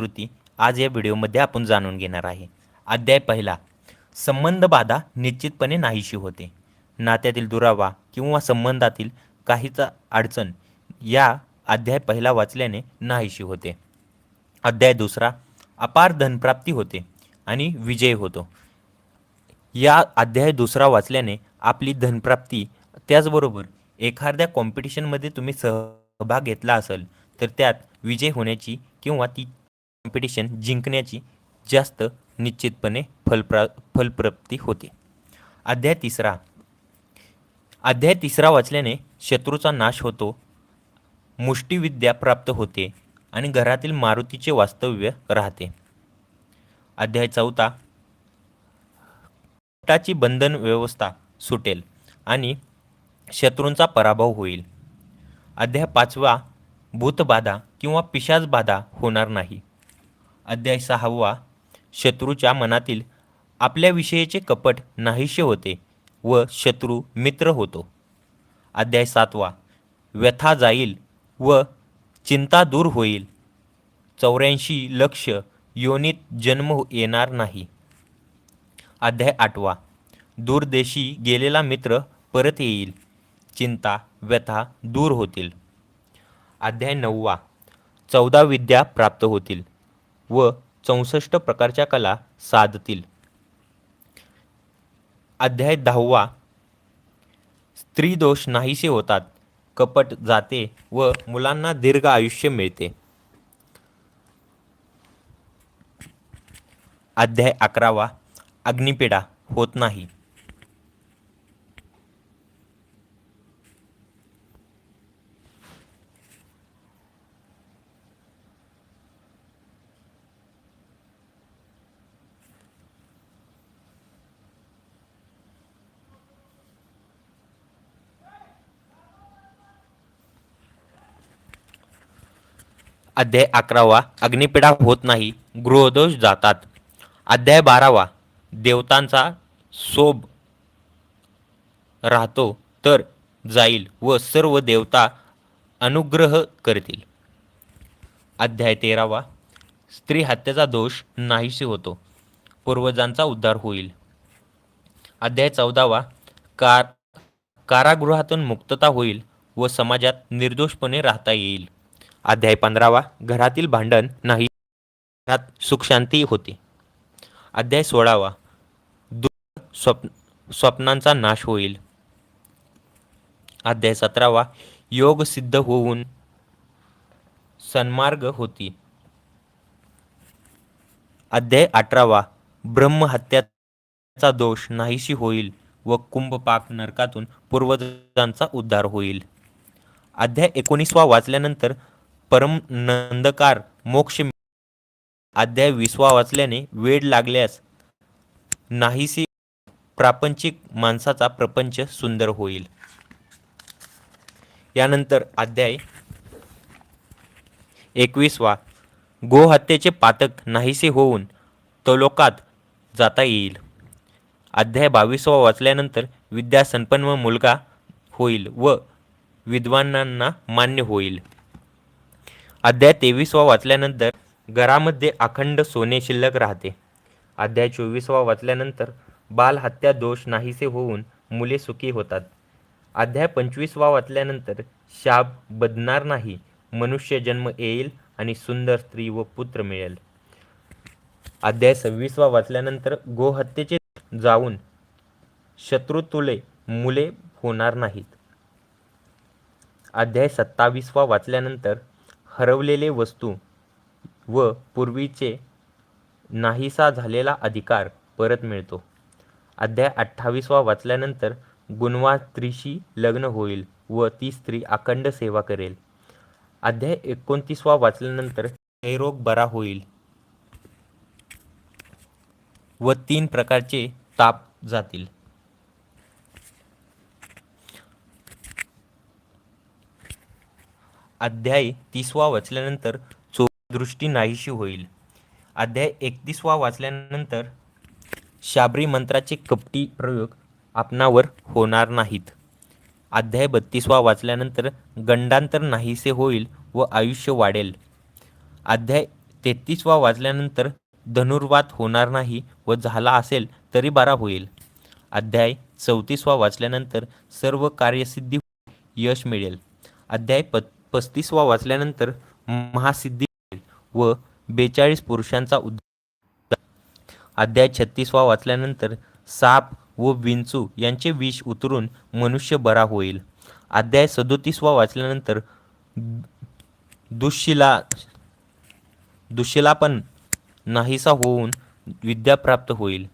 कृती आज या व्हिडिओमध्ये आपण जाणून घेणार आहे. अध्याय पहिला. संबंध बाधा निश्चितपणे नाहीशी होते. नात्यातील दुरावा किंवा संबंधातील काहीच अडचण या अध्याय पहिला वाचल्याने नाहीशी होते. अध्याय दुसरा. अपार धनप्राप्ती होते आणि विजय होतो. या अध्याय दुसरा वाचल्याने आपली धनप्राप्ती त्याचबरोबर एखाद्या कॉम्पिटिशनमध्ये तुम्ही सहभाग घेतला असेल तर त्यात विजय होण्याची किंवा ती कॉम्पिटिशन जिंकण्याची जास्त निश्चितपणे फलप्रा फलप्राप्ती होते. अध्याय तिसरा. अध्याय तिसरा वाचल्याने शत्रूचा नाश होतो मुष्टिविद्या प्राप्त होते आणि घरातील मारुतीचे वास्तव्य राहते. अध्याय चौथा. पोटाची बंधन व्यवस्था सुटेल आणि शत्रूंचा पराभव होईल. अध्याय पाचवा. भूतबाधा किंवा पिशाचबाधा होणार नाही. अध्याय सहावा शत्रूच्या मनातील आपल्याविषयीचे कपट नाहीसे होते व शत्रू मित्र होतो. अध्याय सातवा व्यथा जाईल व चिंता दूर होईल. चौऱ्याऐंशी लक्ष योनीत जन्म येणार नाही. अध्याय आठवा दूरदेशी गेलेला मित्र परत येईल. चिंता व्यथा दूर होतील. अध्याय नववा चौदा विद्या प्राप्त होतील. व चौसष्ट प्रकारच्या कला साधतील. अध्याय दहावा. स्त्री दोष नाहीसे होतात कपट जाते व मुलांना दीर्घ आयुष्य मिळते. अध्याय अकरावा. अग्निपेढा होत नाही. अध्याय अकरावा अग्निपिडा होत नाही गृहदोष जातात. अध्याय बारावा देवतांचा सोब राहतो तर जाईल व सर्व देवता अनुग्रह करतील. अध्याय तेरावा स्त्री हत्येचा दोष नाहीसे होतो पूर्वजांचा उद्धार होईल. अध्याय चौदावा कार कारागृहातून मुक्तता होईल व समाजात निर्दोषपणे राहता येईल. अध्याय पंधरावा. घरातील भांडण नाही. घरात सुखशांती होती. अध्याय सोळावा. दुःख स्वप्न स्वप्नांचा नाश होईल. अध्याय सतरावा. योग सिद्ध होऊन सन्मार्ग होती. अध्याय अठरावा. ब्रह्महत्याचा दोष नाहीशी होईल व कुंभपाक नरकातून पूर्वजांचा उद्धार होईल. अध्याय एकोणीसवा वाचल्यानंतर परम नंदकार मोक्ष अध्याय विसवा वाचल्याने वेळ लागल्यास नाहीसी प्रापंचिक माणसाचा प्रपंच सुंदर होईल. यानंतर अध्याय एकवीसवा. गोहत्येचे पातक नाहीसे होऊन तलोकात जाता येईल. अध्याय बावीसवा वाचल्यानंतर विद्या संपन्न मुलगा होईल व विद्वानांना मान्य होईल. अध्याय तेवीसवा वाचल्यानंतर घरामध्ये अखंड सोने शिल्लक राहते. अध्याय चोवीसवा वाचल्यानंतर बालहत्या दोष नाहीसे होऊन मुले सुखी होतात. अध्याय पंचवीसवा वाचल्यानंतर शाप बदणार नाही मनुष्य जन्म येईल आणि सुंदर स्त्री व पुत्र मिळेल. अध्याय सव्वीसवा वाचल्यानंतर गोहत्येचे जाऊन शत्रुतुले मुले होणार नाहीत. अध्याय सत्तावीसवा वाचल्यानंतर हरवलेले वस्तू व पूर्वीचे नाहीसा झालेला अधिकार परत मिळतो. अध्याय अठ्ठावीसवा वाचल्यानंतर गुणवा स्त्रीशी लग्न होईल व ती स्त्री अखंड सेवा करेल. अध्याय एकोणतीसवा वाचल्यानंतर क्षयरोग बरा होईल व तीन प्रकारचे ताप जातील. अध्याय तीसवा वाचल्यानंतर चो दृष्टी नाहीशी होईल. अध्याय एकतीसवा वाचल्यानंतर शाबरी मंत्राचे कपटी प्रयोग आपणावर होणार नाहीत. अध्याय बत्तीसवा वाचल्यानंतर गंडांतर नाहीसे होईल व आयुष्य वाढेल. अध्याय तेहतीसवा वाचल्यानंतर धनुर्वात होणार नाही व झाला असेल तरी बरा होईल. अध्याय चौतीसवा वाचल्यानंतर सर्व कार्यसिद्धी यश मिळेल. अध्याय पत् पस्तीसवा वाचल्यानंतर महासिद्धी व बेचाळीस पुरुषांचा उद्धार. अध्याय छत्तीसवा वाचल्यानंतर साप व विंचू यांचे विष उतरून मनुष्य बरा होईल. अध्याय सदोतीसवा वाचल्यानंतर दुशिला दुशिलापण नाहीसा होऊन विद्या प्राप्त होईल.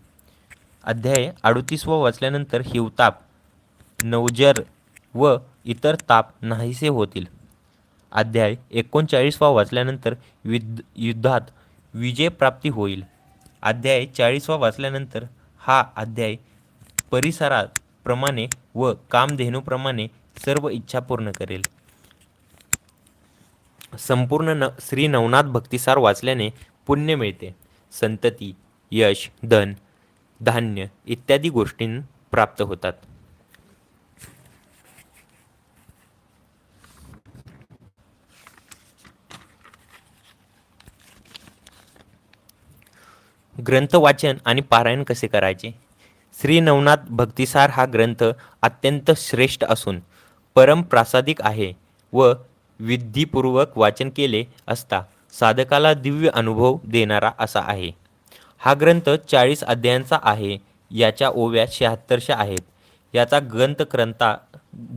अध्याय अडोतीसवा वाचल्यानंतर हिवताप नवजर व इतर ताप नाहीसे होतील. अध्याय एकोणचाळीसवा वाचल्यानंतर युद्ध युद्धात विजयप्राप्ती होईल. अध्याय चाळीसवा वाचल्यानंतर हा अध्याय परिसरात प्रमाणे व कामधेनूप्रमाणे सर्व इच्छा पूर्ण करेल. संपूर्ण न श्री नवनाथ भक्तिसार वाचल्याने पुण्य मिळते. संतती यश धन धान्य इत्यादी गोष्टी प्राप्त होतात. ग्रंथ वाचन आणि पारायण कसे करायचे? श्री नवनाथ भक्तिसार हा ग्रंथ अत्यंत श्रेष्ठ असून परम प्रासादिक आहे व विधीपूर्वक वाचन केले असता साधकाला दिव्य अनुभव देणारा असा आहे. हा ग्रंथ चाळीस अध्यायांचा आहे याच्या ओव्या शहात्तरशा आहेत. याचा ग्रंथकर्ता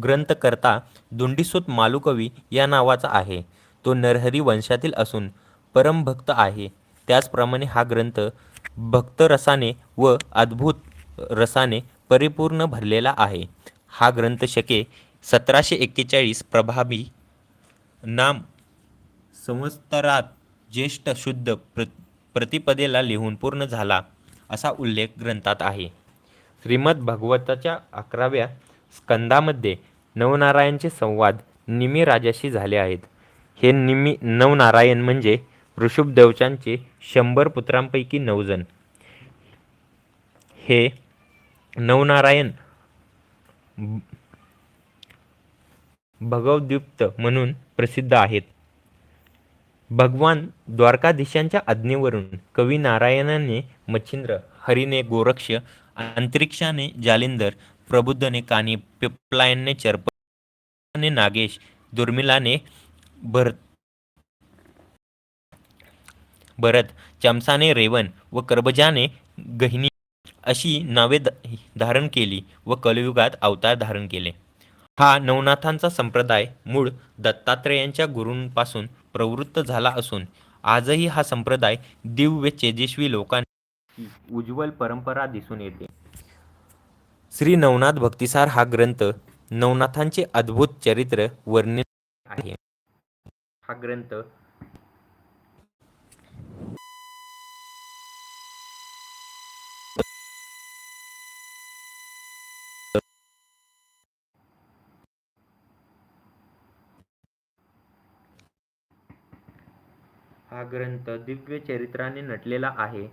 ग्रंथकर्ता दुंडीसूत मालुकवी या नावाचा आहे. तो नरहरी वंशातील असून परमभक्त आहे. त्याचप्रमाणे हा ग्रंथ भक्तरसाने व अद्भुत रसाने परिपूर्ण भरलेला आहे. हा ग्रंथ शके सतराशे एक्केचाळीस प्रभावी नाम संवत्सरात ज्येष्ठ शुद्ध प्र प्रतिपदेला लिहून पूर्ण झाला असा उल्लेख ग्रंथात आहे. श्रीमद भगवताच्या अकराव्या स्कंदामध्ये नवनारायणचे संवाद निमी राजाशी झाले आहेत. हे निमी नवनारायण म्हणजे ऋषभदेवचांचे शंभर पुत्रांपैकी नऊ जण. हे नवनारायण भगवद्युप्त म्हणून प्रसिद्ध आहेत. भगवान द्वारकाधीशांच्या आज्ञेवरून कवी नारायणाने मच्छिंद्र हरिने गोरक्ष अंतरिक्षाने जालिंदर प्रबुद्धने कानी पिपलायनने चर्पने नागेश दुर्मिलाने भर भरत चमसाने रेवन व कर्बजाने गहिनी अशी नावे धारण केली व कलयुगात अवतार धारण केले. हा नवनाथांचा संप्रदाय मूळ दत्तात्रेयांच्या गुरूंपासून प्रवृत्त झाला असून आजही हा संप्रदाय दिव्य तेजस्वी लोकांची उज्ज्वल परंपरा दिसून येते. श्री नवनाथ भक्तिसार हा ग्रंथ नवनाथांचे अद्भुत चरित्र वर्णित आहे. हा ग्रंथ हा ग्रंथ दिव्य चरित्राने नटलेला आहे.